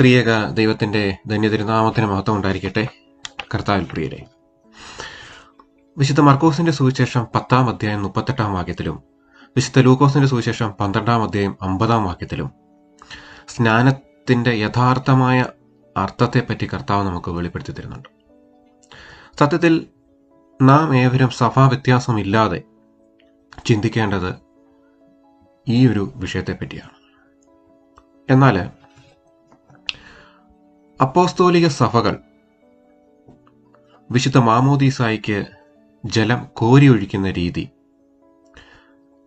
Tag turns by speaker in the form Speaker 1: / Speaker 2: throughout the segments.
Speaker 1: ത്രിയേക ദൈവത്തിന്റെ ധന്യതിരുനാമത്തിന് മഹത്വം ഉണ്ടായിരിക്കട്ടെ. കർത്താവിൽ പ്രിയരെ വിശുദ്ധ മർക്കോസിന്റെ സുവിശേഷം പത്താം അധ്യായം മുപ്പത്തെട്ടാം വാക്യത്തിലും വിശുദ്ധ ലൂക്കോസിന്റെ സുവിശേഷം പന്ത്രണ്ടാം അധ്യായം അമ്പതാം വാക്യത്തിലും സ്നാനത്തിന്റെ യഥാർത്ഥമായ അർത്ഥത്തെപ്പറ്റി കർത്താവ് നമുക്ക് വെളിപ്പെടുത്തി തരുന്നുണ്ട്. സത്യത്തിൽ നാം ഏവരും സഭാ വ്യത്യാസമില്ലാതെ ചിന്തിക്കേണ്ടത് ഈ ഒരു വിഷയത്തെപ്പറ്റിയാണ്. എന്നാൽ അപ്പോസ്തോലിക സഭകൾ വിശുദ്ധ മാമോദീസായിക്ക് ജലം കോരിയൊഴിക്കുന്ന രീതി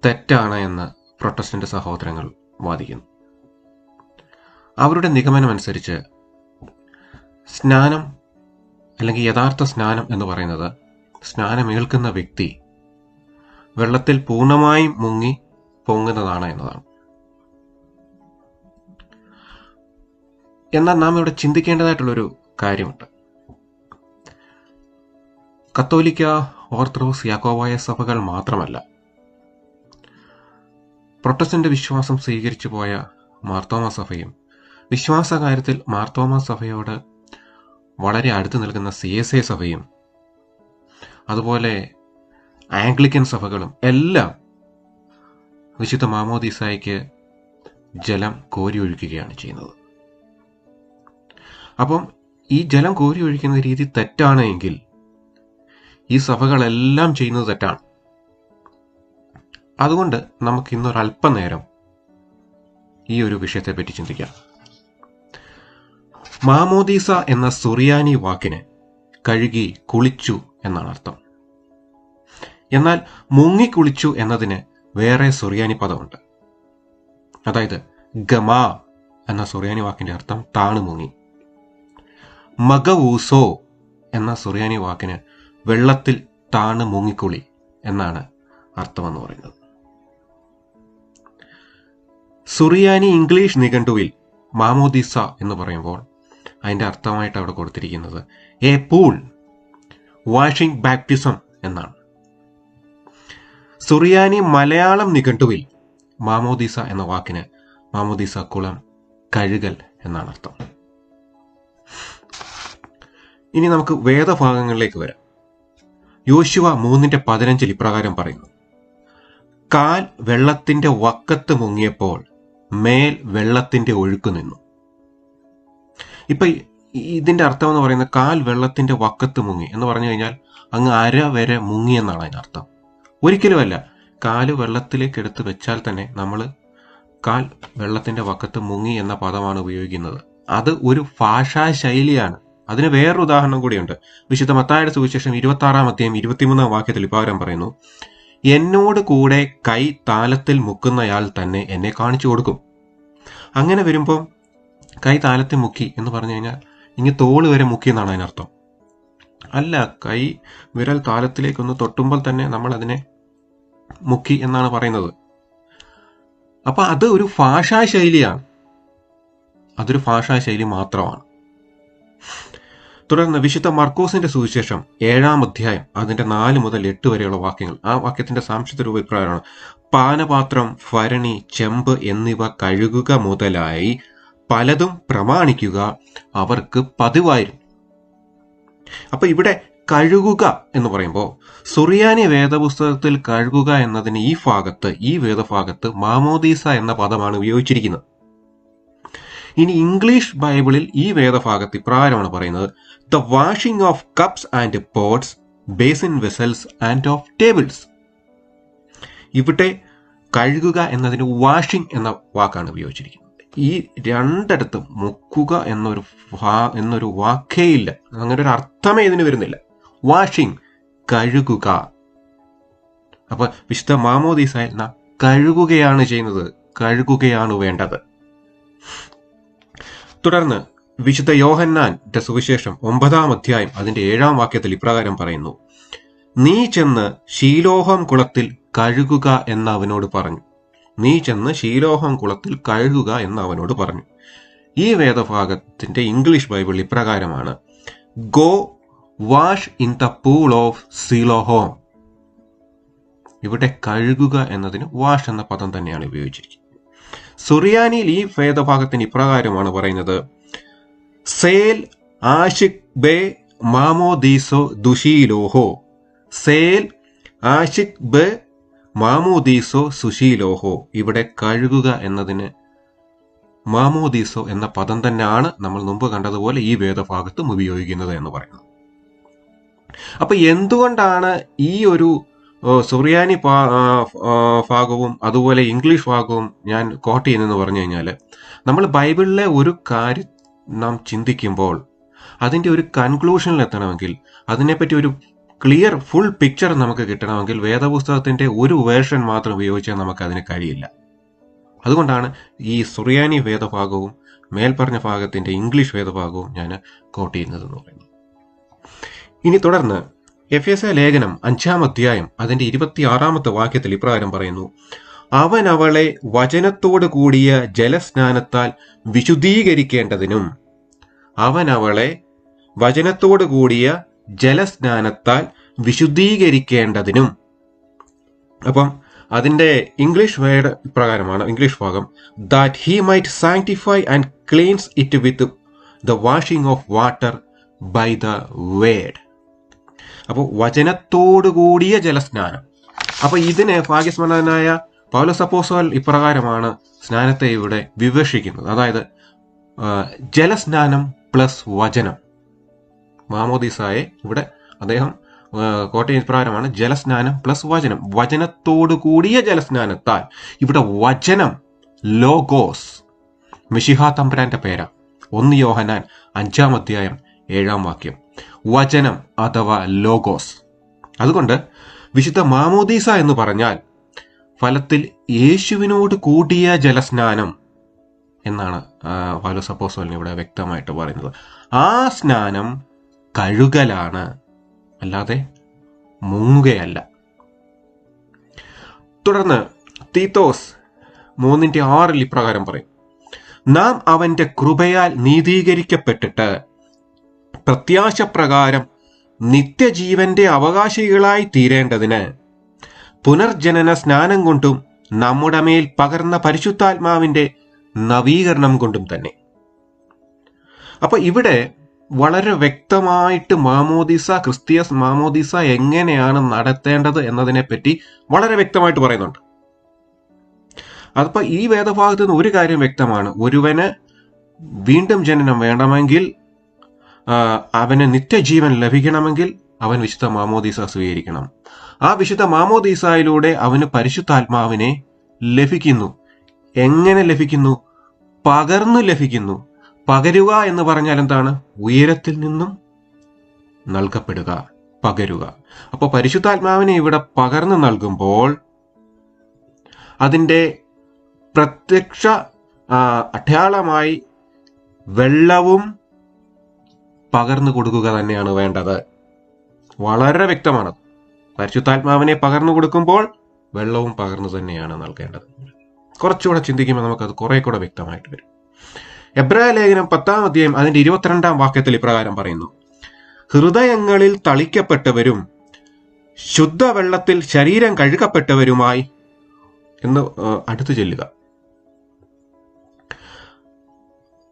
Speaker 1: തെറ്റാണ് എന്ന് പ്രൊട്ടസ്റ്റന്റ് സഹോദരങ്ങൾ വാദിക്കുന്നു. അവരുടെ നിഗമനമനുസരിച്ച് സ്നാനം അല്ലെങ്കിൽ യഥാർത്ഥ സ്നാനം എന്ന് പറയുന്നത് സ്നാനമേൽക്കുന്ന വ്യക്തി വെള്ളത്തിൽ പൂർണമായും മുങ്ങി പൊങ്ങുന്നതാണ് എന്നതാണ്. എന്നാൽ നാം ഇവിടെ ചിന്തിക്കേണ്ടതായിട്ടുള്ളൊരു കാര്യമുണ്ട്. കത്തോലിക്ക ഓർത്തഡോക്സ് യാക്കോബായ സഭകൾ മാത്രമല്ല പ്രൊട്ടസ്റ്റന്റ് വിശ്വാസം സ്വീകരിച്ചു പോയ മാർത്തോമ സഭയും വിശ്വാസ കാര്യത്തിൽ മാർത്തോമ സഭയോട് വളരെ അടുത്ത് നിൽക്കുന്ന സി എസ് എ സഭയും അതുപോലെ ആംഗ്ലിക്കൻ സഭകളും എല്ലാം വിശുദ്ധ മാമോദീസായിക്ക് ജലം കോരി ഒഴിക്കുകയാണ് ചെയ്യുന്നത്. അപ്പം ഈ ജലം കോരി ഒഴിക്കുന്ന രീതി തെറ്റാണ് എങ്കിൽ ഈ സഭകളെല്ലാം ചെയ്യുന്നത് തെറ്റാണ്. അതുകൊണ്ട് നമുക്ക് ഇന്നൊരല്പനേരം ഈ ഒരു വിഷയത്തെപ്പറ്റി ചിന്തിക്കാം. മാമോദീസ എന്ന സുറിയാനി വാക്കിന് കഴുകി കുളിച്ചു എന്നാണ് അർത്ഥം എന്നാൽ മുങ്ങിക്കുളിച്ചു എന്നതിന് വേറെ സുറിയാനി പദമുണ്ട്. അതായത് ഗമാ എന്ന സുറിയാനി വാക്കിന്റെ അർത്ഥം താണു മുങ്ങി. മഗവൂസോ എന്ന സുറിയാനി വാക്കിന് വെള്ളത്തിൽ താണു മുങ്ങിക്കുളി എന്നാണ് അർത്ഥമെന്ന് പറയുന്നത്. സുറിയാനി ഇംഗ്ലീഷ് നിഘണ്ടുവിൽ മാമോദിസ എന്ന് പറയുമ്പോൾ അതിന്റെ അർത്ഥമായിട്ട് അവിടെ കൊടുത്തിരിക്കുന്നത് എ പൂൾ വാഷിംഗ് ബാപ്റ്റിസം എന്നാണ്. സുറിയാനി മലയാളം നിഘണ്ടുവിൽ മാമോദീസ എന്ന വാക്കിന് മാമോദീസ കുളം കഴുകൽ എന്നാണ് അർത്ഥം. ഇനി നമുക്ക് വേദഭാഗങ്ങളിലേക്ക് വരാം. യോശുവ മൂന്നിന്റെ പതിനഞ്ചിൽ ഇപ്രകാരം പറയുന്നു. കാൽ വെള്ളത്തിന്റെ വക്കത്ത് മുങ്ങിയപ്പോൾ മേൽ വെള്ളത്തിന്റെ ഒഴുക്ക് നിന്നു. ഇപ്പൊ ഇതിന്റെ അർത്ഥം എന്ന് പറയുന്നത് കാൽ വെള്ളത്തിന്റെ വക്കത്ത് മുങ്ങി എന്ന് പറഞ്ഞു കഴിഞ്ഞാൽ അങ്ങ് അര വരെ മുങ്ങി എന്നാണ് അതിനർത്ഥം ഒരിക്കലുമല്ല കാൽ വെള്ളത്തിലേക്ക് എടുത്ത് വെച്ചാൽ തന്നെ നമ്മൾ കാൽ വെള്ളത്തിന്റെ വക്കത്ത് മുങ്ങി എന്ന പദമാണ് ഉപയോഗിക്കുന്നത്. അത് ഒരു ഭാഷാ ശൈലിയാണ്. അതിന് വേറൊരു ഉദാഹരണം കൂടിയുണ്ട്. വിശുദ്ധ മത്തായുടെ സുവിശേഷം ഇരുപത്തി ആറാം അധ്യായം ഇരുപത്തിമൂന്നാം വാക്യത്തിൽ ഇപ്രകാരം പറയുന്നു എന്നോട് കൂടെ കൈ താലത്തിൽ മുക്കുന്നയാൾ തന്നെ എന്നെ കാണിച്ചു കൊടുക്കും. അങ്ങനെ വരുമ്പോൾ കൈ താലത്തിൽ മുക്കി എന്ന് പറഞ്ഞു കഴിഞ്ഞാൽ ഇങ്ങ് തോൾ വരെ മുക്കിയെന്നാണ് അതിനർത്ഥം. അല്ല കൈ വിരൽ താലത്തിലേക്കൊന്ന് തൊട്ടുമ്പോൾ തന്നെ നമ്മൾ അതിനെ മുക്കി എന്നാണ് പറയുന്നത്. അപ്പൊ അത് ഒരു ഭാഷാ ശൈലിയാണ്. അതൊരു ഭാഷാ ശൈലി മാത്രമാണ്. തുടർന്ന് വിശുദ്ധ മർക്കോസിന്റെ സുവിശേഷം ഏഴാം അധ്യായം അതിന്റെ നാല് മുതൽ എട്ട് വരെയുള്ള വാക്യങ്ങൾ. ആ വാക്യത്തിന്റെ സാംശുദ്ധ രൂപ പാനപാത്രം ഭരണി ചെമ്പ് എന്നിവ കഴുകുക മുതലായി പലതും പ്രമാണിക്കുക അവർക്ക് പതിവായിരുന്നു. അപ്പൊ ഇവിടെ കഴുകുക എന്ന് പറയുമ്പോൾ സുറിയാനി വേദപുസ്തകത്തിൽ കഴുകുക എന്നതിന് ഈ ഭാഗത്ത് ഈ വേദഭാഗത്ത് മാമോദീസ എന്ന പദമാണ് ഉപയോഗിച്ചിരിക്കുന്നത്. ഇനി ഇംഗ്ലീഷ് ബൈബിളിൽ ഈ വേദഭാഗത്ത് ഇപ്രകാരമാണ് പറയുന്നത്. The washing of cups and pots basin vessels and of tables ഇവിടെ കഴുകുക എന്നതിന് വാഷിംഗ് എന്ന വാക്കാണ് ഉപയോഗിച്ചിരിക്കുന്നത്. ഈ രണ്ടിടത്തും മുക്കുക എന്നൊരു എന്നൊരു വാക്കേ ഇല്ല അങ്ങനെ ഒരു അർത്ഥമേ ഇതിന് വരുന്നില്ല. വാഷിംഗ് കഴുകുക. അപ്പൊ വിശുദ്ധ മാമോദീസ നാം കഴുകുകയാണ് ചെയ്യുന്നത്. കഴുകുകയാണ് വേണ്ടത്. തുടർന്ന് വിശുദ്ധ യോഹന്നാന്റെ സുവിശേഷം ഒമ്പതാം അധ്യായം അതിന്റെ ഏഴാം വാക്യത്തിൽ ഇപ്രകാരം പറയുന്നു. നീ ചെന്ന് ശീലോഹം കുളത്തിൽ കഴുകുക എന്ന് അവനോട് പറഞ്ഞു. നീ ചെന്ന് ശീലോഹം കുളത്തിൽ കഴുകുക എന്ന് അവനോട് പറഞ്ഞു. ഈ വേദഭാഗത്തിന്റെ ഇംഗ്ലീഷ് ബൈബിൾ ഇപ്രകാരമാണ്. Go wash in the pool of Siloam ഇവിടെ കഴുകുക എന്നതിന് വാഷ് എന്ന പദം തന്നെയാണ് ഉപയോഗിച്ചിരിക്കുന്നത്. സുറിയാനിയിൽ ഈ വേദഭാഗത്തിന് ഇപ്രകാരമാണ് പറയുന്നത്. സേൽ ആഷിക് ബെ മാമോദീസോ ദുഷീലോഹോ സേൽ ആഷിക് ബെ മാമോദീസോ സുശീലോഹോ ഇവിടെ കഴുകുക എന്നതിന് മാമോദീസോ എന്ന പദം തന്നെയാണ് നമ്മൾ മുമ്പ് കണ്ടതുപോലെ ഈ വേദഭാഗത്തും ഉപയോഗിക്കുന്നത് എന്ന് പറയുന്നത് അപ്പൊ എന്തുകൊണ്ടാണ് ഈ ഒരു സുറിയാനി ഭാഗവും അതുപോലെ ഇംഗ്ലീഷ് ഭാഗവും ഞാൻ കോട്ട് ചെയ്യുന്നതെന്ന് പറഞ്ഞു കഴിഞ്ഞാൽ നമ്മൾ ബൈബിളിലെ ഒരു കാര്യം നാം ചിന്തിക്കുമ്പോൾ അതിന്റെ ഒരു കൺക്ലൂഷനിൽ എത്തണമെങ്കിൽ അതിനെപ്പറ്റി ഒരു ക്ലിയർ ഫുൾ പിക്ചർ നമുക്ക് കിട്ടണമെങ്കിൽ വേദപുസ്തകത്തിന്റെ ഒരു വേർഷൻ മാത്രം ഉപയോഗിച്ചാൽ നമുക്ക് അതിന് കഴിയില്ല. അതുകൊണ്ടാണ് ഈ സുറിയാനി വേദഭാഗവും മേൽപ്പറഞ്ഞ ഭാഗത്തിന്റെ ഇംഗ്ലീഷ് വേദഭാഗവും ഞാൻ കോട്ട് ചെയ്യുന്നത് എന്ന് പറയുന്നത്. ഇനി തുടർന്ന് എഫ് എസ് എ ലേഖനം അഞ്ചാം അധ്യായം അതിന്റെ ഇരുപത്തിയാറാമത്തെ വാക്യത്തിൽ ഇപ്രകാരം പറയുന്നു അവൻ അവളെ വചനത്തോട് കൂടിയ ജലസ്നാനത്താൽ വിശുദ്ധീകരിക്കേണ്ടതിനും അവൻ അവളെ വചനത്തോട് കൂടിയ ജലസ്നാനത്താൽ വിശുദ്ധീകരിക്കേണ്ടതിനും. അപ്പം അതിന്റെ ഇംഗ്ലീഷ് വേർഡ് പ്രകാരമാണ് ഇംഗ്ലീഷ് ഭാഗം that he might sanctify and cleanse it with the washing of water by the word അപ്പോൾ വചനത്തോടു കൂടിയ ജലസ്നാനം. അപ്പോൾ ഇതിനെ ഭാഗ്യസ്മരണനായ പൗലോസ് അപ്പോസോൽ ഇപ്രകാരമാണ് സ്നാനത്തെ ഇവിടെ വിവക്ഷിക്കുന്നത്. അതായത് ജലസ്നാനം പ്ലസ് വചനം. മാമോദീസായെ ഇവിടെ അദ്ദേഹം കോട്ടയം ഇപ്രകാരമാണ് ജലസ്നാനം പ്ലസ് വചനം. വചനത്തോടു കൂടിയ ജലസ്നാനത്താൽ ഇവിടെ വചനം ലോഗോസ്. മിഷിഹ തമ്പുരാന്റെ പേരാ. ഒന്ന് യോഹനാൻ അഞ്ചാം അധ്യായം ഏഴാം വാക്യം. വചനം അഥവാ ലോഗോസ്. അതുകൊണ്ട് വിശുദ്ധ മാമോദീസ എന്ന് പറഞ്ഞാൽ ഫലത്തിൽ യേശുവിനോട് കൂടിയ ജലസ്നാനം എന്നാണ് ഫാലോസ് അപ്പോസോലിന് ഇവിടെ വ്യക്തമായിട്ട് പറയുന്നത്. ആ സ്നാനം കഴുകലാണ്. അല്ലാതെ മുങ്ങുകയല്ല. തുടർന്ന് തീത്തോസ് മൂന്നിന്റെ ആറിൽ ഇപ്രകാരം പറയും. നാം അവന്റെ കൃപയാൽ നീതീകരിക്കപ്പെട്ടിട്ട് പ്രത്യാശ പ്രകാരം നിത്യജീവന്റെ അവകാശികളായി തീരേണ്ടതിന് പുനർജനന സ്നാനം കൊണ്ടും നമ്മുടെ മേൽ പകർന്ന പരിശുദ്ധാത്മാവിന്റെ നവീകരണം കൊണ്ടും തന്നെ. അപ്പൊ ഇവിടെ വളരെ വ്യക്തമായിട്ട് മാമോദിസ ക്രിസ്തീയ മാമോദിസ എങ്ങനെയാണ് നടത്തേണ്ടത് എന്നതിനെ പറ്റി വളരെ വ്യക്തമായിട്ട് പറയുന്നുണ്ട്. അതിപ്പോൾ ഈ വേദഭാഗത്ത് നിന്ന് ഒരു കാര്യം വ്യക്തമാണ്. ഒരുവന് വീണ്ടും ജനനം വേണമെങ്കിൽ അവന് നിത്യജീവൻ ലഭിക്കണമെങ്കിൽ അവൻ വിശുദ്ധ മാമോദീസ സ്വീകരിക്കണം. ആ വിശുദ്ധ മാമോദീസയിലൂടെ അവന് പരിശുദ്ധാത്മാവിനെ ലഭിക്കുന്നു. എങ്ങനെ ലഭിക്കുന്നു? പകർന്നു ലഭിക്കുന്നു. പകരുക എന്ന് പറഞ്ഞാൽ എന്താണ്? ഉയരത്തിൽ നിന്നും നൽകപ്പെടുക പകരുക. അപ്പോൾ പരിശുദ്ധാത്മാവിനെ ഇവിടെ പകർന്നു നൽകുമ്പോൾ അതിന്റെ പ്രത്യക്ഷ അടയാളമായി വെള്ളവും പകർന്നു കൊടുക്കുക തന്നെയാണ് വേണ്ടത്. വളരെ വ്യക്തമാണ്. പരിശുദ്ധാത്മാവിനെ പകർന്നു കൊടുക്കുമ്പോൾ വെള്ളവും പകർന്നു തന്നെയാണ് നൽകേണ്ടത്. കുറച്ചുകൂടെ ചിന്തിക്കുമ്പോൾ നമുക്കത് കുറെ കൂടെ വ്യക്തമായിട്ട് വരും. എബ്രായ ലേഖനം പത്താം അധ്യായം അതിന്റെ ഇരുപത്തിരണ്ടാം വാക്യത്തിൽ ഇപ്രകാരം പറയുന്നു. ഹൃദയങ്ങളിൽ തളിക്കപ്പെട്ടവരും ശുദ്ധവെള്ളത്തിൽ ശരീരം കഴുകപ്പെട്ടവരുമായി എന്ന് അടുത്തു ചെല്ലുക.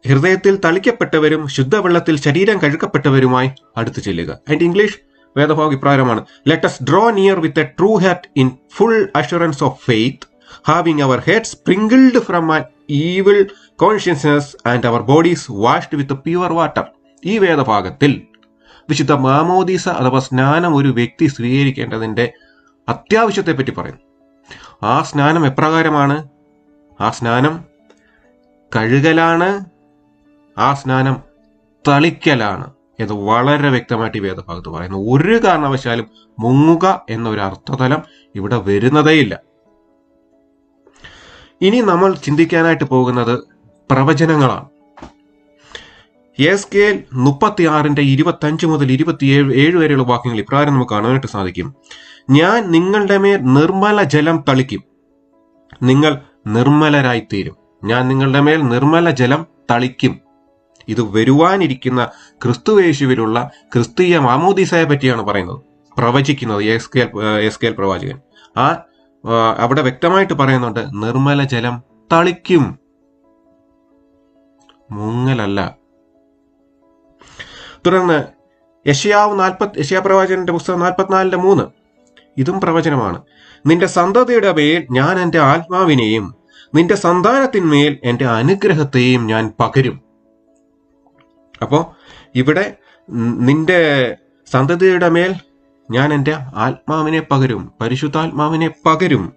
Speaker 1: ഹൃദയത്തിൽ തളിക്കപ്പെട്ടവരും ശുദ്ധവെള്ളത്തിൽ ശരീരം കഴുകപ്പെട്ടവരുമായി അടുത്തു ചെല്ലുക. അതിന്റെ ഇംഗ്ലീഷ് വേദഭാഗം ഇപ്രകാരമാണ് let us draw near with a true heart in full assurance of faith having our head sprinkled from an evil consciousness and our bodies washed with pure water ഈ വേദഭാഗത്തിൽ വിശുദ്ധ മാമോദീസ അഥവാ സ്നാനം ഒരു വ്യക്തി സ്വീകരിക്കേണ്ടതിന്റെ അത്യാവശ്യത്തെപ്പറ്റി പറയുന്നു. ആ സ്നാനം എപ്രകാരമാണ്? ആ സ്നാനം കഴുകലാണ്. ആ സ്നാനം തളിക്കലാണ് എന്ന് വളരെ വ്യക്തമായിട്ട് ഈ വേദഭാഗത്ത് പറയുന്നു. ഒരു കാരണവശാലും മുങ്ങുക എന്നൊരു അർത്ഥതലം ഇവിടെ വരുന്നതേയില്ല. ഇനി നമ്മൾ ചിന്തിക്കാനായിട്ട് പോകുന്നത് പ്രവചനങ്ങളാണ്. എസ് കെ എൽ മുപ്പത്തി ആറിന്റെ ഇരുപത്തി അഞ്ച് മുതൽ ഇരുപത്തിയേഴ് ഏഴ് വരെയുള്ള വാക്യങ്ങൾ ഇപ്രകാരം നമുക്ക് കാണാനായിട്ട് സാധിക്കും. ഞാൻ നിങ്ങളുടെ മേൽ നിർമ്മല ജലം തളിക്കും. നിങ്ങൾ നിർമ്മലരായി തീരും ഞാൻ നിങ്ങളുടെ മേൽ നിർമ്മല ജലം തളിക്കും. ഇത് വരുവാനിരിക്കുന്ന ക്രിസ്തുവേശുവിലുള്ള ക്രിസ്തീയ മാമോദീസയെ പറ്റിയാണ് പറയുന്നത്. പ്രവചിക്കുന്നത് S K L S K L പ്രവാചകൻ. ആ, അവിടെ വ്യക്തമായിട്ട് പറയുന്നുണ്ട് നിർമ്മല ജലം തളിക്കും. മുങ്ങലല്ല. തുടർന്ന് യഷ്യാവ് നാൽപ്പത് യഷ്യാ പ്രവാചകന്റെ പുസ്തകം നാൽപ്പത്തിനാലിന്റെ മൂന്ന്. ഇതും പ്രവചനമാണ്. നിന്റെ സന്തതിയുടെ മേൽ ഞാൻ എന്റെ ആത്മാവിനെയും നിന്റെ സന്താനത്തിന്മേൽ എന്റെ അനുഗ്രഹത്തെയും ഞാൻ പകരും. അപ്പോ ഇവിടെ നിന്റെ സന്തതിയുടെ മേൽ ഞാൻ എന്റെ ആത്മാവിനെ പകരും പരിശുദ്ധാത്മാവിനെ പകരും.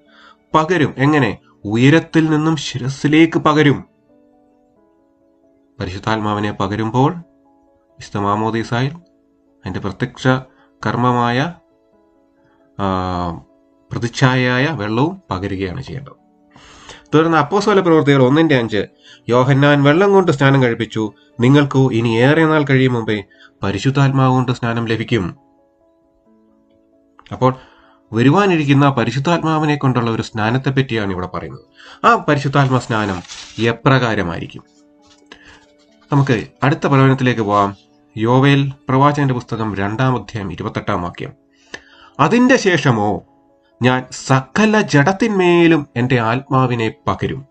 Speaker 1: പകരും എങ്ങനെ? ഉയരത്തിൽ നിന്നും ശിരസിലേക്ക് പകരും. പരിശുദ്ധാത്മാവിനെ പകരുമ്പോൾ ഇസ്തമാമോദീസായിൽ അതിന്റെ പ്രത്യക്ഷ കർമ്മമായ പ്രതിച്ഛായയായ വെള്ളവും പകരുകയാണ് ചെയ്യേണ്ടത്. തുടർന്ന് അപ്പോസോല പ്രവൃത്തികൾ ഒന്നിന്റെ അഞ്ച്. യോഹന്നാൻ വെള്ളം കൊണ്ട് സ്നാനം കഴിപ്പിച്ചു. നിങ്ങൾക്കു ഇനി ഏറെ നാൾ കഴിയും മുമ്പേ പരിശുദ്ധാത്മാവ് കൊണ്ട് സ്നാനം ലഭിക്കും. അപ്പോൾ വരുവാനിരിക്കുന്ന പരിശുദ്ധാത്മാവിനെ കൊണ്ടുള്ള ഒരു സ്നാനത്തെ പറ്റിയാണ് ഇവിടെ പറയുന്നത്. ആ പരിശുദ്ധാത്മ സ്നാനം എപ്രകാരമായിരിക്കും? നമുക്ക് അടുത്ത പ്രവചനത്തിലേക്ക് പോവാം. യോവേൽ പ്രവാചകന്റെ പുസ്തകം രണ്ടാം അധ്യായം ഇരുപത്തെട്ടാം വാക്യം. അതിന്റെ ശേഷമോ ഞാൻ സകല ജഡത്തിന്മേലും എന്റെ ആത്മാവിനെ പകരും.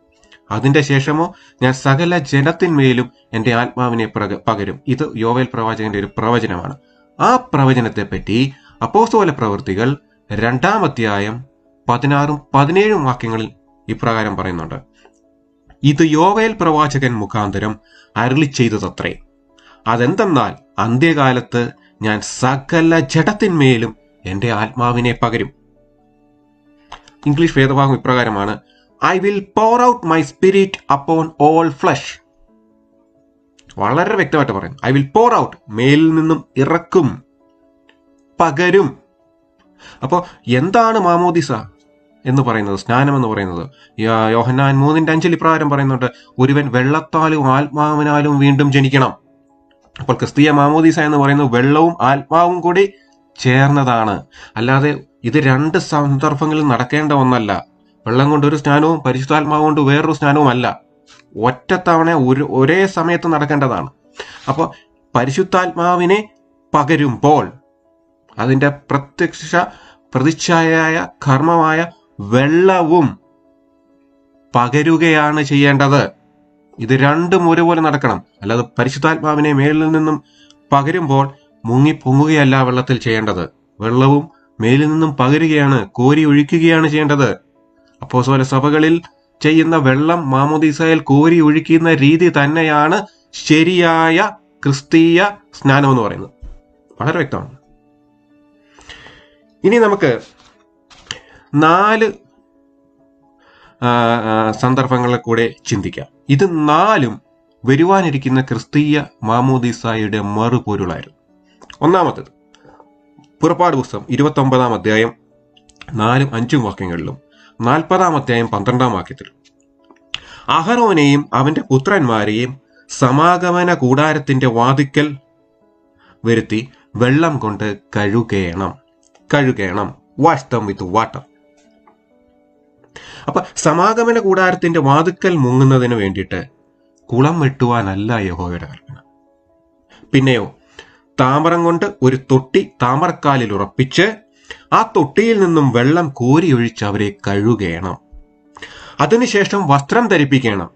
Speaker 1: അതിന്റെ ശേഷമോ ഞാൻ സകല ജനത്തിന്മേലും എന്റെ ആത്മാവിനെ പകരും. ഇത് യോവേൽ പ്രവാചകന്റെ ഒരു പ്രവചനമാണ്. ആ പ്രവചനത്തെ പറ്റി അപ്പോസ്തോല പ്രവൃത്തികൾ രണ്ടാം അധ്യായം പതിനാറും പതിനേഴും വാക്യങ്ങളിൽ ഇപ്രകാരം പറയുന്നുണ്ട്. ഇത് യോവേൽ പ്രവാചകൻ മുഖാന്തരം അരുളി ചെയ്തതത്രേ. അതെന്തെന്നാൽ അന്ത്യകാലത്ത് ഞാൻ സകല ജഡത്തിന്മേലും എന്റെ ആത്മാവിനെ പകരും. ഇംഗ്ലീഷ് വേദഭാഗം ഇപ്രകാരമാണ് I will pour out my spirit upon all flesh വളരെ വ്യക്തമായിട്ട് പറയുന്നു ഐ വിൽ പോർ ഔട്ട് മേലിൽ നിന്നും ഇറക്കും. പകരും. അപ്പോൾ എന്താണ് മാമോദിസ എന്ന് പറയുന്നത് സ്നാനം എന്ന് പറയുന്നത് യോഹന്നാൻ മൂന്നിന്റെ അഞ്ചിൽ ഇപ്രകാരം പറയുന്നുണ്ട് ഒരുവൻ വെള്ളത്താലും ആത്മാവിനാലും വീണ്ടും ജനിക്കണം. അപ്പോൾ ക്രിസ്തീയ മാമോദിസ എന്ന് പറയുന്നത് വെള്ളവും ആത്മാവും കൂടി ചേർന്നതാണ്. അല്ലാതെ ഇത് രണ്ട് സന്ദർഭങ്ങളിൽ നടക്കേണ്ട ഒന്നല്ല. വെള്ളം കൊണ്ട് ഒരു സ്നാനവും പരിശുദ്ധാത്മാവ് കൊണ്ട് വേറൊരു സ്നാനവും അല്ല. ഒറ്റത്തവണ ഒരു ഒരേ സമയത്ത് നടക്കേണ്ടതാണ്. അപ്പോൾ പരിശുദ്ധാത്മാവിനെ പകരുമ്പോൾ അതിന്റെ പ്രത്യക്ഷ പ്രതിച്ഛായയായ കർമ്മമായ വെള്ളവും പകരുകയാണ് ചെയ്യേണ്ടത്. ഇത് രണ്ടും ഒരുപോലെ നടക്കണം. അല്ലാതെ പരിശുദ്ധാത്മാവിനെ മേലിൽ നിന്നും പകരുമ്പോൾ മുങ്ങി പൊങ്ങുകയല്ല വെള്ളത്തിൽ ചെയ്യേണ്ടത്. വെള്ളവും മേലിൽ നിന്നും പകരുകയാണ് കോരി ഒഴിക്കുകയാണ് ചെയ്യേണ്ടത്. അപ്പോ സോല സഭകളിൽ ചെയ്യുന്ന വെള്ളം മാമോദീസയിൽ കോരി ഒഴിക്കുന്ന രീതി തന്നെയാണ് ശരിയായ ക്രിസ്തീയ സ്നാനം എന്ന് പറയുന്നത്. വളരെ വ്യക്തമാണ്. ഇനി നമുക്ക് നാല് സന്ദർഭങ്ങളിൽ കൂടെ ചിന്തിക്കാം. ഇത് നാലും വരുവാനിരിക്കുന്ന ക്രിസ്തീയ മാമോദീസായുടെ മറുപൊരുളായിരുന്നു. ഒന്നാമത്തേത് പുറപ്പാട് പുസ്തകം ഇരുപത്തി ഒമ്പതാം അധ്യായം നാലും അഞ്ചും വാക്യങ്ങളിലും നാൽപ്പതാം അധ്യായം പന്ത്രണ്ടാം വാക്യത്തിലും അഹറോനെയും അവന്റെ പുത്രന്മാരെയും സമാഗമന കൂടാരത്തിന്റെ വാതിക്കൽ വരുത്തി വെള്ളം കൊണ്ട് കഴുകേണം. കഴുകേണം. വാഷ് ദം വിത്ത് വാട്ടർ അപ്പൊ സമാഗമന കൂടാരത്തിന്റെ വാതുക്കൽ മുങ്ങുന്നതിന് വേണ്ടിയിട്ട് കുളം വെട്ടുവാനല്ല യഹോയുടെ കൽപ്പന. പിന്നെയോ താമരം കൊണ്ട് ഒരു തൊട്ടി താമരക്കാലിൽ ഉറപ്പിച്ച് ആ തൊട്ടിയിൽ നിന്നും വെള്ളം കോരിയൊഴിച്ച് അവരെ കഴുകണം. അതിനുശേഷം വസ്ത്രം ധരിപ്പിക്കണം.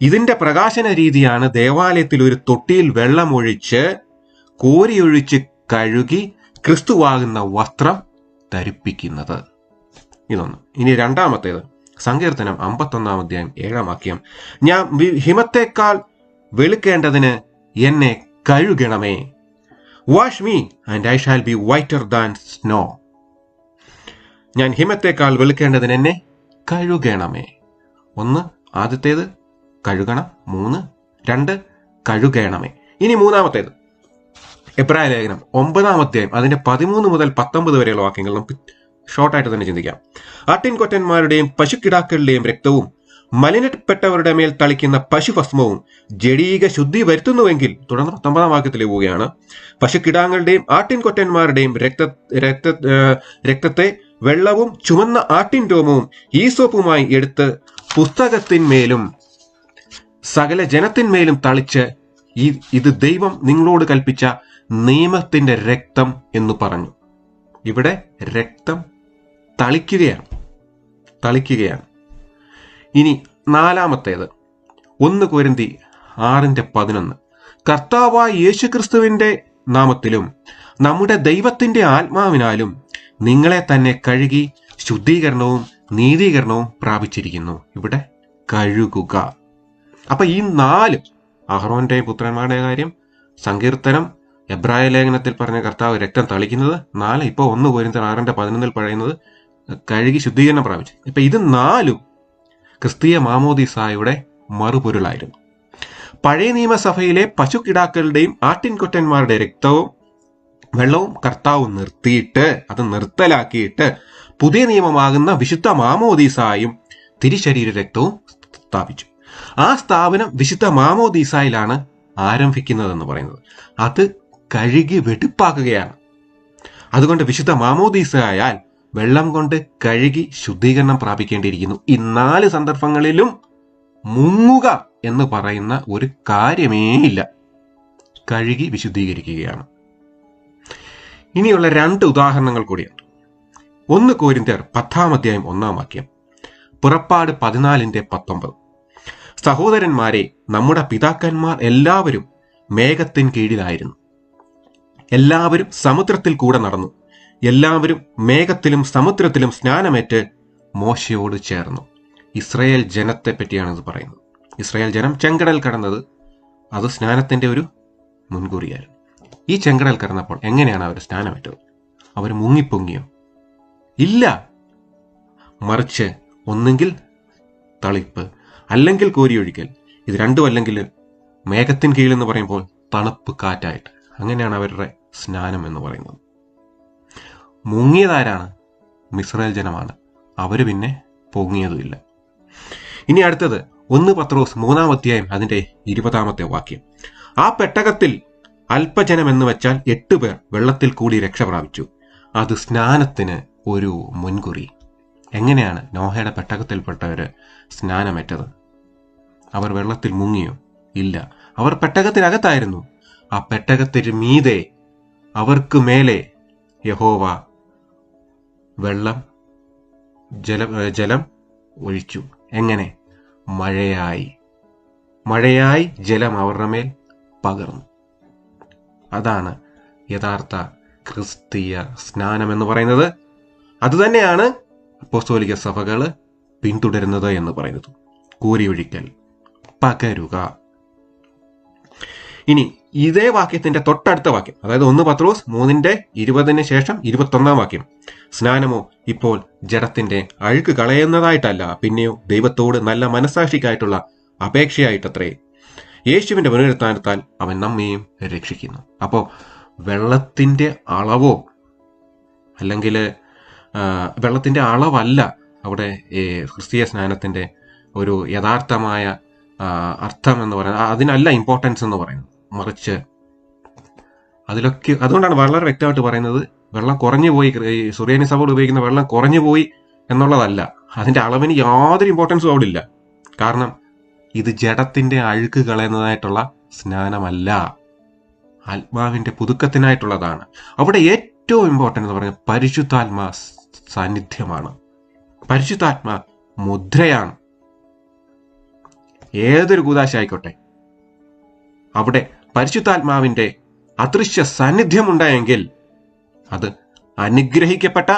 Speaker 1: ഇതിന്റെ പ്രകാശന രീതിയാണ് ദേവാലയത്തിൽ ഒരു തൊട്ടിയിൽ വെള്ളം ഒഴിച്ച് കോരിയൊഴിച്ച് കഴുകി ക്രിസ്തുവാകുന്ന വസ്ത്രം ധരിപ്പിക്കുന്നത്. ഇതൊന്ന്. ഇനി രണ്ടാമത്തേത്. സങ്കീർത്തനം അമ്പത്തൊന്നാം അധ്യായം ഏഴാം വാക്യം. ഞാൻ ഹിമത്തേക്കാൾ വെളുക്കേണ്ടതിന് എന്നെ കഴുകണമേ. Wash me and I shall be whiter than snow ഞാൻ ഹിമത്തേക്കാൾ വെളുക്കേണ്ടതിന് എന്നെ കഴുകണമേ. ഒന്ന് ആദ്യത്തേത് കഴുകണം. മൂന്ന് രണ്ട് കഴുകണമേ. ഇനി മൂന്നാമത്തേത്. എബ്രായ ലേഖനം ഒമ്പതാം അധ്യായം അതിന്റെ പതിമൂന്ന് മുതൽ പത്തൊമ്പത് വരെയുള്ള വാക്യങ്ങൾ നമുക്ക് ഷോർട്ടായിട്ട് തന്നെ ചിന്തിക്കാം. ആട്ടിൻകൊറ്റന്മാരുടെയും പശുക്കിടാക്കളുടെയും രക്തവും മലിനപ്പെട്ടവരുടെ മേൽ തളിക്കുന്ന പശുഭസ്മവും ജഡീക ശുദ്ധി വരുത്തുന്നുവെങ്കിൽ തുടർന്ന് പത്തൊമ്പതാം വാക്യത്തിൽ പോവുകയാണ്. പശുക്കിടാങ്ങളുടെയും ആട്ടിൻകൊറ്റന്മാരുടെയും രക്ത രക്ത രക്തത്തെ വെള്ളവും ചുമന്ന ആട്ടിൻ രോമവും ഈസോപ്പുമായി എടുത്ത് പുസ്തകത്തിന്മേലും സകല ജനത്തിന്മേലും തളിച്ച് ഈ ഇത് ദൈവം നിങ്ങളോട് കൽപ്പിച്ച നിയമത്തിന്റെ രക്തം എന്ന് പറഞ്ഞു. ഇവിടെ രക്തം തളിക്കുകയാണ്. തളിക്കുകയാണ്. ഇനി നാലാമത്തേത്. ഒന്ന് കുരന്തി ആറിന്റെ പതിനൊന്ന്. കർത്താവായ യേശുക്രിസ്തുവിന്റെ നാമത്തിലും നമ്മുടെ ദൈവത്തിന്റെ ആത്മാവിനാലും നിങ്ങളെ തന്നെ കഴുകി ശുദ്ധീകരണവും നീതീകരണവും പ്രാപിച്ചിരിക്കുന്നു. ഇവിടെ കഴുകുക. അപ്പം ഈ നാല് അഹ്റോന്റെ പുത്രന്മാരുടെ കാര്യം സങ്കീർത്തനം എബ്രായ ലേഖനത്തിൽ പറഞ്ഞ കർത്താവ് രക്തം തളിക്കുന്നത് നാല് ഇപ്പോൾ ഒന്ന് പോരിന്ത ആറിന്റെ പതിനൊന്നിൽ പറയുന്നത് കഴുകി ശുദ്ധീകരണം പ്രാപിച്ചു. ഇപ്പൊ ഇത് നാലും ക്രിസ്തീയ മാമോദിസായുടെ മറുപൊരുളായിരുന്നു. പഴയ നിയമസഭയിലെ പശുക്കിടാക്കളുടെയും ആട്ടിൻകൊറ്റന്മാരുടെ രക്തവും വെള്ളവും കർത്താവ് നിർത്തിയിട്ട് അത് നിർത്തലാക്കിയിട്ട് പുതിയ നിയമമാകുന്ന വിശുദ്ധ മാമോദീസായും തിരിശരീര രക്തവും സ്ഥാപിച്ചു. ആ സ്ഥാപനം വിശുദ്ധ മാമോദീസായിലാണ് ആരംഭിക്കുന്നതെന്ന് പറയുന്നത്. അത് കഴുകി വെടിപ്പാക്കുകയാണ് അതുകൊണ്ട് വിശുദ്ധ മാമോദീസയാൽ വെള്ളം കൊണ്ട് കഴുകി ശുദ്ധീകരണം പ്രാപിക്കേണ്ടിയിരിക്കുന്നു. ഈ നാല് സന്ദർഭങ്ങളിലും മുങ്ങുക എന്ന് പറയുന്ന ഒരു കാര്യമേ ഇല്ല. കഴുകി വിശുദ്ധീകരിക്കുകയാണ്. ഇനിയുള്ള രണ്ട് ഉദാഹരണങ്ങൾ കൂടിയുണ്ട്. ഒന്ന് കോരിന്തർ പത്താം അധ്യായം ഒന്നാം വാക്യം പുറപ്പാട് പതിനാലിന്റെ പത്തൊമ്പത്. സഹോദരന്മാരെ നമ്മുടെ പിതാക്കന്മാർ എല്ലാവരും മേഘത്തിൻ കീഴിലായിരുന്നു. എല്ലാവരും സമുദ്രത്തിൽ കൂടെ നടന്നു. എല്ലാവരും മേഘത്തിലും സമുദ്രത്തിലും സ്നാനമേറ്റ് മോശയോട് ചേർന്നു. ഇസ്രയേൽ ജനത്തെ പറ്റിയാണ് ഇത് പറയുന്നത്. ഇസ്രയേൽ ജനം ചെങ്കടൽ കടന്നത് അത് സ്നാനത്തിന്റെ ഒരു മുൻകൂറിയായിരുന്നു. ഈ ചെങ്കടൽ കടന്നപ്പോൾ എങ്ങനെയാണ് അവർ സ്നാനമേറ്റത്? അവർ മുങ്ങിപ്പൊങ്ങിയോ? ഇല്ല. മറിച്ച് ഒന്നെങ്കിൽ തളിപ്പ് അല്ലെങ്കിൽ കോരിയൊഴിക്കൽ. ഇത് രണ്ടും അല്ലെങ്കിൽ മേഘത്തിൻ എന്ന് പറയുമ്പോൾ തണുപ്പ് കാറ്റായിട്ട്. അങ്ങനെയാണ് അവരുടെ സ്നാനം എന്ന് പറയുന്നത്. മുങ്ങിയതാരാണ്? മിസ്രയേൽ ജനമാണ്. അവർ പിന്നെ പൊങ്ങിയതുമില്ല. ഇനി അടുത്തത് ഒന്ന് പത്രോസ് മൂന്നാം അധ്യായം അതിന്റെ ഇരുപതാമത്തെ വാക്യം. ആ പെട്ടകത്തിൽ അല്പജനം എന്ന് വെച്ചാൽ എട്ട് പേർ വെള്ളത്തിൽ കൂടി രക്ഷ പ്രാപിച്ചു. അത് സ്നാനത്തിന് ഒരു മുൻകുറി. എങ്ങനെയാണ് നോഹയുടെ പെട്ടകത്തിൽപ്പെട്ടവർ സ്നാനമേറ്റത്? അവർ വെള്ളത്തിൽ മുങ്ങിയോ? ഇല്ല. അവർ പെട്ടകത്തിനകത്തായിരുന്നു. ആ പെട്ടകത്തിന് മീതെ അവർക്ക് മേലെ യഹോവ വെള്ളം ജലം ജലം ഒഴിച്ചു. എങ്ങനെ? മഴയായി. മഴയായി ജലം അവരുടെ മേൽ പകർന്നു. അതാണ് യഥാർത്ഥ ക്രിസ്തീയ സ്നാനം എന്ന് പറയുന്നത്. അതുതന്നെയാണ് അപ്പോസ്തോലിക സഭകൾ പിന്തുടരുന്നത് എന്ന് പറയുന്നത്. കൂരിയൊഴിക്കൽ പകരുക. ഇനി ഇതേ വാക്യത്തിന്റെ തൊട്ടടുത്ത വാക്യം അതായത് ഒന്ന് പത്രോസ് മൂന്നിന്റെ ഇരുപതിന് ശേഷം ഇരുപത്തൊന്നാം വാക്യം. സ്നാനമോ ഇപ്പോൾ ജഡത്തിന്റെ അഴുക്ക് കളയുന്നതായിട്ടല്ല പിന്നെയോ ദൈവത്തോട് നല്ല മനസാക്ഷിക്കായിട്ടുള്ള അപേക്ഷയായിട്ടത്രേ. യേശുവിന്റെ പുനരുത്ഥാനത്താൽ അവൻ നമ്മയും രക്ഷിക്കുന്നു. അപ്പോൾ വെള്ളത്തിന്റെ അളവോ അല്ലെങ്കിൽ വെള്ളത്തിന്റെ അളവല്ല അവിടെ ക്രിസ്തീയ സ്നാനത്തിന്റെ ഒരു യഥാർത്ഥമായ അർത്ഥം എന്ന് പറയുന്നത് അതിനല്ല ഇമ്പോർട്ടൻസ് എന്ന് പറയുന്നത്. മറിച്ച്. അതിലൊക്കെ അതുകൊണ്ടാണ് വളരെ വ്യക്തമായിട്ട് പറയുന്നത്. വെള്ളം കുറഞ്ഞു പോയി സുറിയാനി സഭകൾ ഉപയോഗിക്കുന്ന വെള്ളം കുറഞ്ഞു പോയി എന്നുള്ളതല്ല. അതിന്റെ അളവിന് യാതൊരു ഇമ്പോർട്ടൻസും അവിടെ ഇല്ല. കാരണം ഇത് ജഡത്തിന്റെ അഴുക്ക് കളയുന്നതായിട്ടുള്ള സ്നാനമല്ല. ആത്മാവിന്റെ പുതുക്കത്തിനായിട്ടുള്ളതാണ്. അവിടെ ഏറ്റവും ഇമ്പോർട്ടന്റ് എന്ന് പറഞ്ഞാൽ പരിശുദ്ധാത്മാ സാന്നിധ്യമാണ്. പരിശുദ്ധാത്മാ മുദ്രയാണ്. ഏതൊരു കൂതാശ ആയിക്കോട്ടെ അവിടെ പരിശുദ്ധാത്മാവിന്റെ അദൃശ്യ സാന്നിധ്യമുണ്ടായെങ്കിൽ അത് അനുഗ്രഹിക്കപ്പെട്ട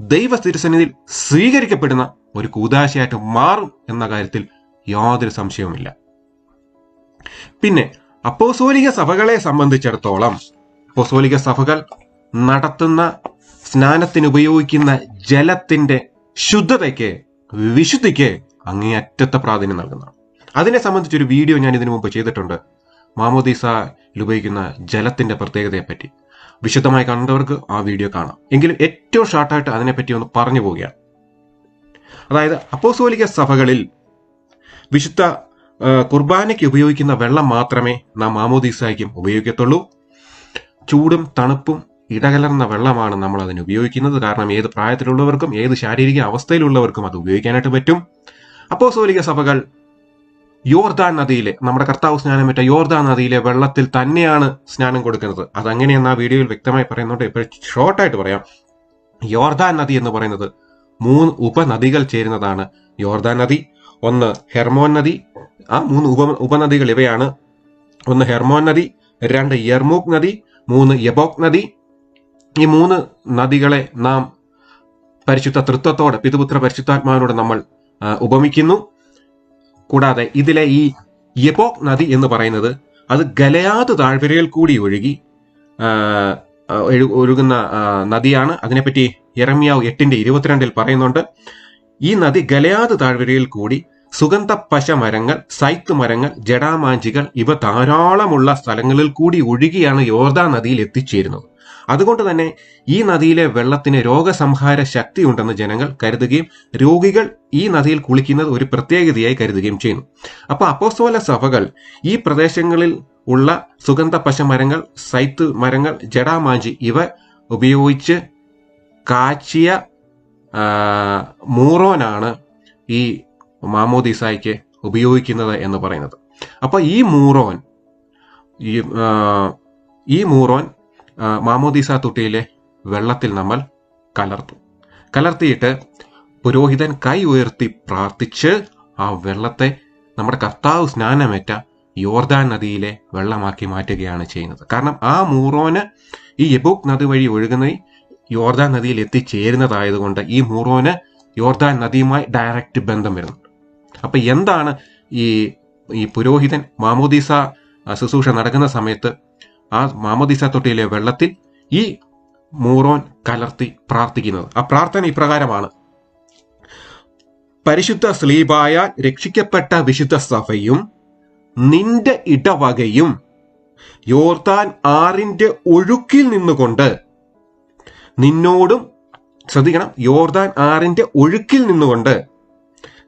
Speaker 1: ദൈവ തിരുസന്നിധിയിൽ സ്വീകരിക്കപ്പെടുന്ന ഒരു കൂതാശയായിട്ട് മാറും എന്ന കാര്യത്തിൽ യാതൊരു സംശയവുമില്ല. പിന്നെ അപ്പോസോലിക സഭകളെ സംബന്ധിച്ചിടത്തോളം അപ്പോസോലിക സഭകൾ നടത്തുന്ന സ്നാനത്തിന് ഉപയോഗിക്കുന്ന ജലത്തിന്റെ ശുദ്ധതയ്ക്ക് വിശുദ്ധിക്ക് അങ്ങേയറ്റത്തെ പ്രാധാന്യം നൽകുന്നതാണ്. അതിനെ സംബന്ധിച്ചൊരു വീഡിയോ ഞാൻ ഇതിനു മുമ്പ് ചെയ്തിട്ടുണ്ട്. മാമോദീസയിൽ ഉപയോഗിക്കുന്ന ജലത്തിന്റെ പ്രത്യേകതയെപ്പറ്റി. വിശദമായി കണ്ടവർക്ക് ആ വീഡിയോ കാണാം. എങ്കിലും ഏറ്റവും ഷോർട്ടായിട്ട് അതിനെപ്പറ്റി ഒന്ന് പറഞ്ഞു പോവുകയാണ്. അതായത് അപ്പോസോലിക സഭകളിൽ വിശുദ്ധ കുർബാനയ്ക്ക് ഉപയോഗിക്കുന്ന വെള്ളം മാത്രമേ നാം മാമോദീസായ്ക്കും ഉപയോഗിക്കത്തുള്ളൂ. ചൂടും തണുപ്പും ഇടകലർന്ന വെള്ളമാണ് നമ്മൾ അതിന് ഉപയോഗിക്കുന്നത്. കാരണം ഏത് പ്രായത്തിലുള്ളവർക്കും ഏത് ശാരീരിക അവസ്ഥയിലുള്ളവർക്കും അത് ഉപയോഗിക്കാനായിട്ട് പറ്റും. അപ്പോസോലിക സഭകൾ യോർദാൻ നദിയിലെ നമ്മുടെ കർത്താവ് സ്നാനം പറ്റ യോർദാൻ നദിയിലെ വെള്ളത്തിൽ തന്നെയാണ് സ്നാനം കൊടുക്കുന്നത്. അതങ്ങനെയെന്ന് ആ വീഡിയോയിൽ വ്യക്തമായി പറയുന്നുണ്ട്. ഇപ്പോൾ ഷോർട്ടായിട്ട് പറയാം. യോർദാൻ നദി എന്ന് പറയുന്നത് മൂന്ന് ഉപനദികൾ ചേരുന്നതാണ്. യോർദാൻ നദി ഒന്ന് ഹെർമോൻ നദി ആ മൂന്ന് ഉപ ഉപനദികൾ ഇവയാണ്. ഒന്ന് ഹെർമോൻ നദി രണ്ട് യർമൂക് നദി മൂന്ന് യബോക് നദി. ഈ മൂന്ന് നദികളെ നാം പരിശുദ്ധ തൃത്വത്തോടെ പിതുപുത്ര പരിശുദ്ധാത്മാവിനോട് നമ്മൾ ഉപമിക്കുന്നു. കൂടാതെ ഇതിലെ ഈ യബോക് നദി എന്ന് പറയുന്നത് അത് ഗലയാത് താഴ്വരയിൽ കൂടി ഒഴുകി ഒഴുകുന്ന നദിയാണ്. അതിനെപ്പറ്റി ഇറമ്യാവ് എട്ടിന്റെ ഇരുപത്തിരണ്ടിൽ പറയുന്നുണ്ട്. ഈ നദി ഗലയാത് താഴ്വരയിൽ കൂടി സുഗന്ധ പശ മരങ്ങൾ സൈത്ത് മരങ്ങൾ ജഡാമാഞ്ചികൾ ഇവ ധാരാളമുള്ള സ്ഥലങ്ങളിൽ കൂടി ഒഴുകിയാണ് യോർദാ നദിയിൽ എത്തിച്ചേരുന്നത്. അതുകൊണ്ട് തന്നെ ഈ നദിയിലെ വെള്ളത്തിന് രോഗസംഹാര ശക്തി ഉണ്ടെന്ന് ജനങ്ങൾ കരുതുകയും രോഗികൾ ഈ നദിയിൽ കുളിക്കുന്നത് ഒരു പ്രത്യേകതയായി കരുതുകയും ചെയ്യുന്നു. അപ്പോൾ അപ്പോസ്തോല സഭകൾ ഈ പ്രദേശങ്ങളിൽ ഉള്ള സുഗന്ധ പശമരങ്ങൾ സൈത്ത് മരങ്ങൾ ജടാമാഞ്ചി ഇവ ഉപയോഗിച്ച് കാച്ചിയ മൂറോനാണ് ഈ മാമോദിസായ്ക്ക് ഉപയോഗിക്കുന്നത് എന്ന് പറയുന്നത്. അപ്പോൾ ഈ മൂറോൻ ഈ മൂറോൻ മാമോദിസ തൊട്ടിയിലെ വെള്ളത്തിൽ നമ്മൾ കലർത്തു. കലർത്തിയിട്ട് പുരോഹിതൻ കൈ ഉയർത്തി പ്രാർത്ഥിച്ച് ആ വെള്ളത്തെ നമ്മുടെ കർത്താവ് സ്നാനമേറ്റ യോർദാൻ നദിയിലെ വെള്ളമാക്കി മാറ്റുകയാണ് ചെയ്യുന്നത്. കാരണം ആ മൂറോന് ഈ യബൂക്ക് നദി വഴി ഒഴുകുന്ന യോർദാൻ നദിയിൽ എത്തിച്ചേരുന്നതായതുകൊണ്ട് ഈ മൂറോന് യോർദാൻ നദിയുമായി ഡയറക്റ്റ് ബന്ധം വരുന്നുണ്ട്. അപ്പം എന്താണ് ഈ ഈ പുരോഹിതൻ മാമോദീസ ശുശ്രൂഷ നടക്കുന്ന സമയത്ത് ആ മാമോദിസ തൊട്ടിയിലെ വെള്ളത്തിൽ ഈ മൂറോൻ കലർത്തി പ്രാർത്ഥിക്കുന്നത്. ആ പ്രാർത്ഥന ഇപ്രകാരമാണ്. പരിശുദ്ധ സ്ലീബായ രക്ഷിക്കപ്പെട്ട വിശുദ്ധ സഭയും നിന്റെ ഇടവകയും യോർത്താൻ ആറിന്റെ ഒഴുക്കിൽ നിന്നുകൊണ്ട് നിന്നോടും ശ്രദ്ധിക്കണം യോർദാൻ ആറിന്റെ ഒഴുക്കിൽ നിന്നുകൊണ്ട്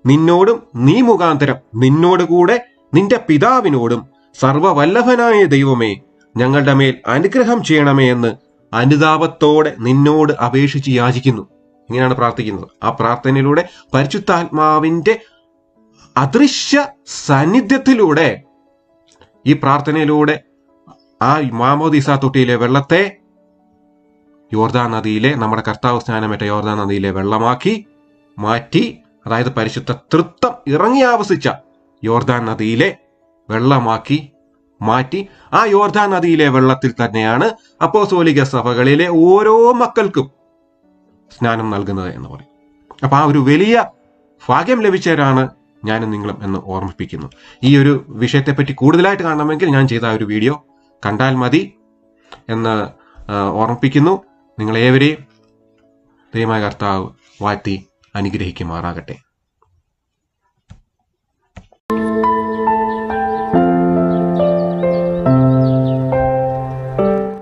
Speaker 1: നിന്നോടും നീ മുഖാന്തരം നിന്നോട് കൂടെ നിന്റെ പിതാവിനോടും സർവവല്ലഭനായ ദൈവമേ ഞങ്ങളുടെ മേൽ അനുഗ്രഹം ചെയ്യണമേ എന്ന് അനുതാപത്തോടെ നിന്നോട് അപേക്ഷിച്ച് യാചിക്കുന്നു. ഇങ്ങനെയാണ് പ്രാർത്ഥിക്കുന്നത്. ആ പ്രാർത്ഥനയിലൂടെ പരിശുദ്ധാത്മാവിന്റെ അദൃശ്യ സാന്നിധ്യത്തിലൂടെ ഈ പ്രാർത്ഥനയിലൂടെ ആ മാമോദിസ തൊട്ടിയിലെ വെള്ളത്തെ യോർദാ നദിയിലെ നമ്മുടെ കർത്താവ് സ്നാനമേറ്റ യോർദാ നദിയിലെ വെള്ളമാക്കി മാറ്റി അതായത് പരിശുദ്ധ തൃത്വം ഇറങ്ങി ആവസിച്ച യോർദാൻ നദിയിലെ വെള്ളമാക്കി മാറ്റി ആ യോർദാ നദിയിലെ വെള്ളത്തിൽ തന്നെയാണ് അപ്പോസോലിക സഭകളിലെ ഓരോ മക്കൾക്കും സ്നാനം നൽകുന്നത് എന്ന് പറയും. അപ്പൊ ആ ഒരു വലിയ ഭാഗ്യം ലഭിച്ചവരാണ് ഞാനും നിങ്ങളും എന്ന് ഓർമ്മിപ്പിക്കുന്നു. ഈ ഒരു വിഷയത്തെപ്പറ്റി കൂടുതലായിട്ട് കാണണമെങ്കിൽ ഞാൻ ചെയ്ത ഒരു വീഡിയോ കണ്ടാൽ മതി എന്ന് ഓർമ്മിപ്പിക്കുന്നു. നിങ്ങളേവരെയും ദൈവമായ കർത്താവ് വാഴ്ത്തി അനുഗ്രഹിക്കുമാറാകട്ടെ.